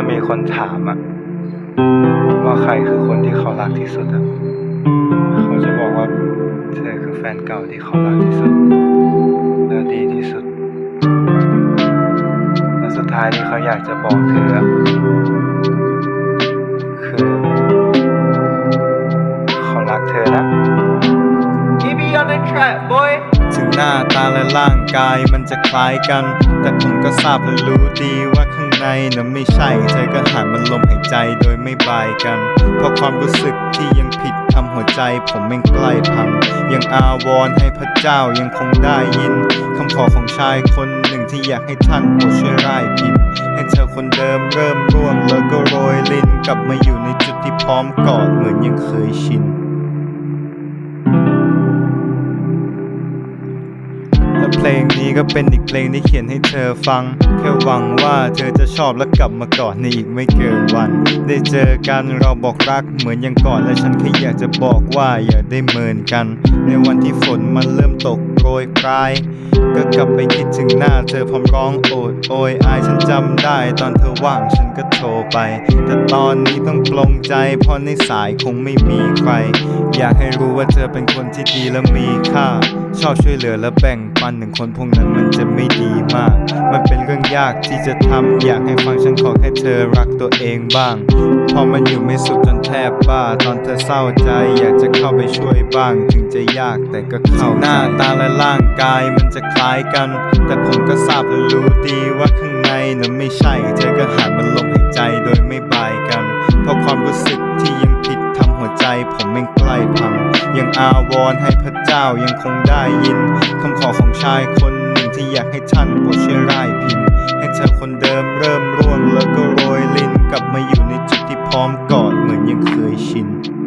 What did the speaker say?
ถ้ามีคนถามอะว่าใครคือคนที่เขารักที่สุดอะเขาจะบอกว่าเธอคือแฟนเก่าที่เขารักที่สุด และดีที่สุด และสุดท้ายที่เขาอยากจะบอกเธอ on the track, boy. ถึงหน้าตาและร่างกายมันจะคล้ายกัน แต่ผมก็ทราบและรู้ดีว่าข้างในน่ะไม่ใช่ เธอก็หันมันลมหายใจโดยไม่บายกัน เพราะความรู้สึกที่ยังผิดทำหัวใจผมแม่งใกล้พัง ยังอาวรให้พระเจ้ายังคงได้ยินคำขอของชายคนหนึ่งที่อยากให้ท่านโปรดช่วยร่ายพิมพ์ให้เธอคนเดิมเริ่มร่วงแล้วก็โรยลินกลับมาอยู่ในจุดที่พร้อมกอดเหมือนยังเคยชิน เพลงนี้ก็เป็นอีกเพลงที่เขียนให้เธอฟัง แค่หวังว่าเธอจะชอบและกลับมากอดในอีกไม่เกินวัน ได้เจอกันเราบอกรักเหมือนอย่างก่อนและฉันแค่อยากจะบอกว่าอย่าได้เมินกัน ในวันที่ฝนมันเริ่มตกโปรยปลาย ก็กลับไปคิดถึงหน้าเธอพร้อมร้องโอดโอยอายฉันจำได้ ตอนเธอว่างฉันก็โทรไป แต่ตอนนี้ต้องปลงใจ เพราะในสายคงไม่มีใคร อยากให้รู้ว่าเธอเป็นคนที่ดีและมีค่า ชอบช่วยเหลือและแบ่งปันถึงคนพวกนั้นมันจะไม่ดีมาก มันเป็นเรื่องยากที่จะทำอยากให้ฟังฉันขอแค่เธอรักตัวเองบ้าง พอมันอยู่ไม่สุขจน แทบบ้าตอนเธอเศร้าใจอยากจะเข้าไปช่วยบ้าง ถึงจะยากแต่ก็เข้าหน้าตาและร่างกายมันจะคล้ายกัน แต่ผมก็ทราบและรู้ดีว่าข้างในนั้นไม่ใช่ เธอก็หันมันลมหายใจโดยไม่บายกัน เพราะความรู้สึกที่ยังผิดทำหัวใจ ผมแม่งใกล้พัง ยังอาวรให้พระเจ้ายังคงได้ยินคำขอของชายคนหนึ่งที่อยากให้ท่านโปรดช่วยร่ายพิมพ์ให้เธอคนเดิมเริ่มร่วงแล้วก็โรยลิ้นกลับมาอยู่ในจุดที่พร้อมกอดเหมือน ยั心。